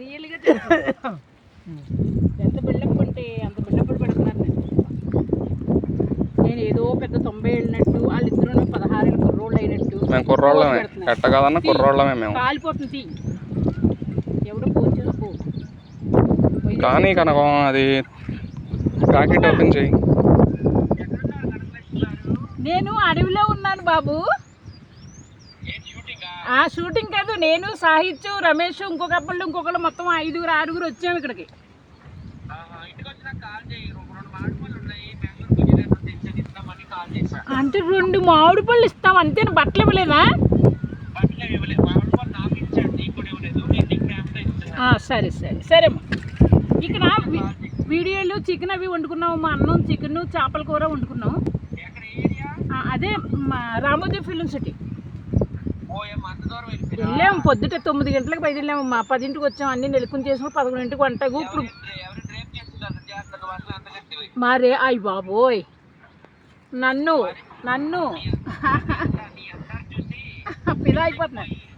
రియల్గా. ఎంత బిల్డప్ ఉంటే అంత బిల్డప్ పెడుతున్నారు నేను ఏదో పెద్ద తొంభై వెళ్ళినట్టు వాళ్ళిద్దరూ పదహారు ఏళ్ళ కుర్రోళ్ళు అయినట్టు. మేము కుర్రోళ్ళమే. పెడుతున్నారు. ఎట్ట కాదన్న కుర్రోళ్ళమే మేము. కాలిపోతుంది. ఎవడో కానీ కనకం అది ప్యాకెట్ ఓపెన్ చేయి. నేను అడవిలో ఉన్నాను బాబు. ఆ షూటింగ్ కాదు నేను సాహిత్యం రమేష్ ఇంకొక అబ్బాళ్ళు ఇంకొకళ్ళు మొత్తం ఐదుగురు ఆరుగురు వచ్చాము ఇక్కడికి. అంటే రెండు మామిడి పళ్ళు ఇస్తాం అంతే బట్టలు ఇవ్వలేదా? సరే సరే. సరేమ్మా. ఇక్కడ వీడియోలు చికెన్ అవి వండుకున్నాము మా అన్నం చికెన్ చేపల కూర వండుకున్నాం అదే రామోదయ ఫిలిం సిటీ. వెళ్ళాము పొద్దుట తొమ్మిది గంటలకు బయట వెళ్ళాము మా పదింటికి వచ్చాము అన్ని నెలకొని చేసుకుని పదకొండింటికి వంటకు ఇప్పుడు. మరే అయ్యి బాబోయ్. నన్ను నన్ను. పిల్ల అయిపోతున్నాను